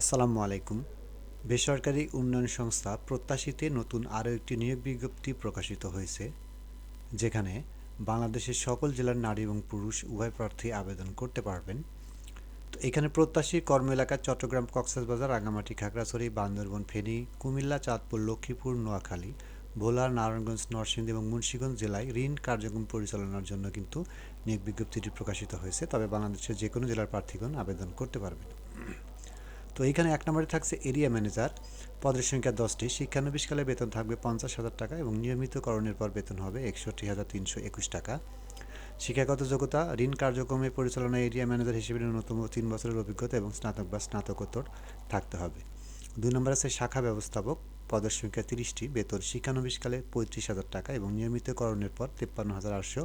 আসসালামু আলাইকুম। বেসরকারি উন্নয়ন সংস্থা প্রত্যাশিতে নতুন আরও একটি নিয়োগ বিজ্ঞপ্তি প্রকাশিত হয়েছে, যেখানে বাংলাদেশের সকল জেলার নারী এবং পুরুষ উভয় প্রার্থী আবেদন করতে পারবেন। তো এখানে প্রত্যাশী কর্ম এলাকা চট্টগ্রাম কক্সবাজার রাঙামাটি খাগড়াছড়ি, বান্দরবন, ফেনী, কুমিল্লা, চাঁদপুর, লক্ষ্মীপুর, নোয়াখালী ভোলা নারায়ণগঞ্জ, নরসিংদী এবং মুন্সীগঞ্জ জেলায় ঋণ কার্যক্রম পরিচালনার জন্য কিন্তু নিয়োগ বিজ্ঞপ্তিটি প্রকাশিত হয়েছে। তবে বাংলাদেশের যে কোনো জেলার প্রার্থীগণ আবেদন করতে পারবেন। তো এইখানে এক নম্বরে থাকছে এরিয়া ম্যানেজার। পদের সংখ্যা দশটি। শিক্ষানবিশকালে বেতন থাকবে পঞ্চাশ হাজার টাকা এবং নিয়মিতকরণের পর বেতন হবে একষট্টি হাজার তিনশো একুশ টাকা। শিক্ষাগত যোগ্যতা, ঋণ কার্যক্রমে পরিচালনা এরিয়া ম্যানেজার হিসেবে ন্যূনতম তিন বছরের অভিজ্ঞতা এবং স্নাতক বা স্নাতকোত্তর থাকতে হবে। দুই নম্বর আছে শাখা ব্যবস্থাপক। পদের সংখ্যা তিরিশটি। বেতন শিক্ষানবিশকালে পঁয়ত্রিশ হাজার টাকা এবং নিয়মিতকরণের পর তেপ্পান্ন হাজার আটশো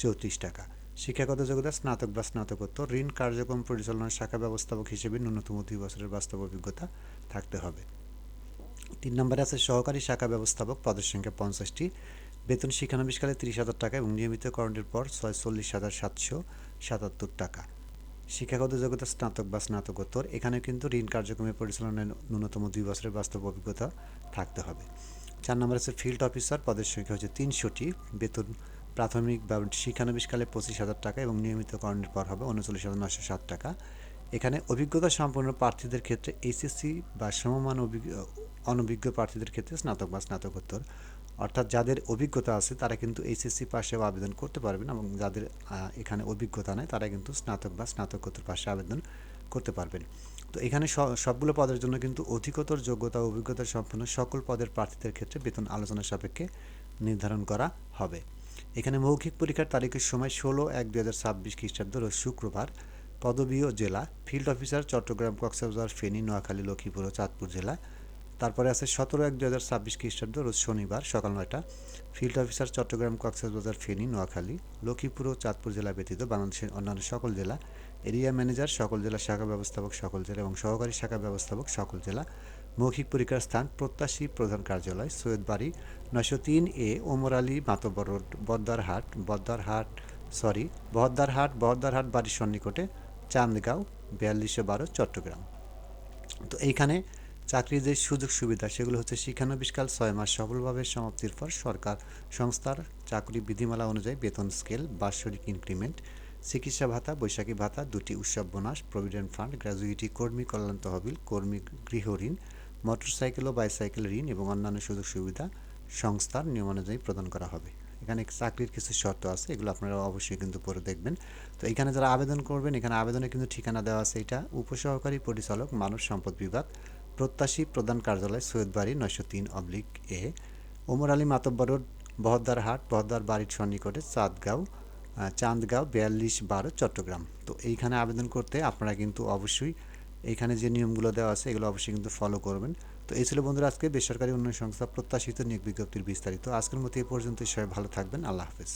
চৌত্রিশ টাকা। শিক্ষাগত যোগ্যতা স্নাতক বা স্নাতকোত্তর, ঋণ কার্যক্রম পরিচালনার শাখা ব্যবস্থাপক হিসেবে ন্যূনতম দুই বছরের বাস্তব অভিজ্ঞতা থাকতে হবে। তিন নম্বরে আছে সহকারী শাখা ব্যবস্থাপক, পদের সংখ্যা পঞ্চাশটি। বেতন শিক্ষানবিশকালে তিরিশ হাজার টাকা এবং নিয়মিতকরণের পর ছয়চল্লিশ হাজার সাতশো সাতাত্তর টাকা। শিক্ষাগত যোগ্যতা স্নাতক বা স্নাতকোত্তর এখানে কিন্তু ঋণ কার্যক্রমের পরিচালনায় ন্যূনতম দুই বছরের বাস্তব অভিজ্ঞতা থাকতে হবে। চার নম্বর আছে ফিল্ড অফিসার, পদের সংখ্যা হচ্ছে তিনশোটি। বেতন প্রাথমিক বা শিক্ষানবিশকালে পঁচিশ হাজার টাকা এবং নিয়মিতকরণের পর হবে উনচল্লিশ হাজার নশো ষাট টাকা। এখানে অভিজ্ঞতা সম্পন্ন প্রার্থীদের ক্ষেত্রে এইচএসসি বা সমমান অনভিজ্ঞ প্রার্থীদের ক্ষেত্রে স্নাতক বা স্নাতকোত্তর। অর্থাৎ যাদের অভিজ্ঞতা আছে, তারা কিন্তু এইচএসসি পাশেও আবেদন করতে পারবেন এবং যাদের এখানে অভিজ্ঞতা নেই, তারা কিন্তু স্নাতক বা স্নাতকোত্তর পাশে আবেদন করতে পারবেন। তো এখানে সবগুলো পদের জন্য কিন্তু অধিকতর যোগ্যতা, অভিজ্ঞতা সম্পন্ন সকল পদের প্রার্থীদের ক্ষেত্রে বেতন আলোচনা সাপেক্ষে নির্ধারণ করা হবে। এখানে মৌখিক পরীক্ষার তারিখের সময় ষোলো এক দু হাজার ছাব্বিশ খ্রিস্টাব্দ রোজ শুক্রবার। পদবীয় জেলা, ফিল্ড অফিসার চট্টগ্রাম কক্সবাজার, ফেনী, নোয়াখালী, লক্ষ্মীপুর ও চাঁদপুর জেলা। তারপরে আছে সতেরো এক দু হাজার ছাব্বিশ খ্রিস্টাব্দ রোজ শনিবার সকাল নয়টা। ফিল্ড অফিসার চট্টগ্রাম কক্সবাজার, ফেনী, নোয়াখালী, লক্ষ্মীপুর ও চাঁদপুর জেলা ব্যতীত বাংলাদেশের অন্যান্য সকল জেলা। এরিয়া ম্যানেজার সকল জেলা শাখা ব্যবস্থাপক সকল জেলা এবং সহকারী শাখা ব্যবস্থাপক সকল জেলা। মৌখিক পরীক্ষার স্থান প্রত্যাশী প্রধান কার্যালয়, সৈয়দবাড়ি, নয়শো তিন A Omar Ali Matubbar road, Baddarhat Baddarhat, sorry, Bahaddarhat Bahaddarhat বাড়ির সন্নিকটে চান্দগাঁও, বিয়াল্লিশশো বারো, চট্টগ্রাম। তো এইখানে চাকরির যে সুযোগ সুবিধা, সেগুলো হচ্ছে শিক্ষানবিষ্কাল ছয় মাস সফলভাবে সমাপ্তির পর সরকার সংস্থার চাকরি বিধিমালা অনুযায়ী বেতন স্কেল, বাৎসরিক ইনক্রিমেন্ট, চিকিৎসা ভাতা, বৈশাখী ভাতা, দুটি উৎসব বোনাস, প্রভিডেন্ট ফান্ড, গ্র্যাজুইটি, কর্মী কল্যাণ তহবিল, কর্মী গৃহ ঋণ মোটরসাইকেল ও বাইসাইকেল ঋণ এবং অন্যান্য সুযোগ সুবিধা সংস্থার নিয়ম অনুযায়ী প্রদান করা হবে। এখানে চাকরির কিছু শর্ত আছে, এগুলো আপনারা অবশ্যই কিন্তু পরে দেখবেন। তো এখানে যারা আবেদন করবেন, এখানে আবেদনে কিন্তু ঠিকানা দেওয়া আছে এটা। উপসহকারী পরিচালক, মানব সম্পদ বিভাগ, প্রত্যাশী প্রধান কার্যালয়, সৈয়দবাড়ি নয়শো তিন oblique A, Omar Ali Matabbar road, Bahaddarhat, Bahaddar বাড়ির সন্নিকটে চাঁদগাঁও চাঁদগাঁও বিয়াল্লিশ বারো, চট্টগ্রাম। তো এইখানে আবেদন করতে আপনারা কিন্তু অবশ্যই এইখানে যে নিয়মগুলো দেওয়া আছে, এগুলো অবশ্যই কিন্তু ফলো করবেন। তো এই ছিল বন্ধুরা আজকে বেসরকারি উন্নয়ন সংস্থা প্রত্যাশিত নিয়োগ বিজ্ঞপ্তির বিস্তারিত। আজকের মতো এই পর্যন্ত সবাই ভালো থাকবেন, আল্লাহ হাফেজ।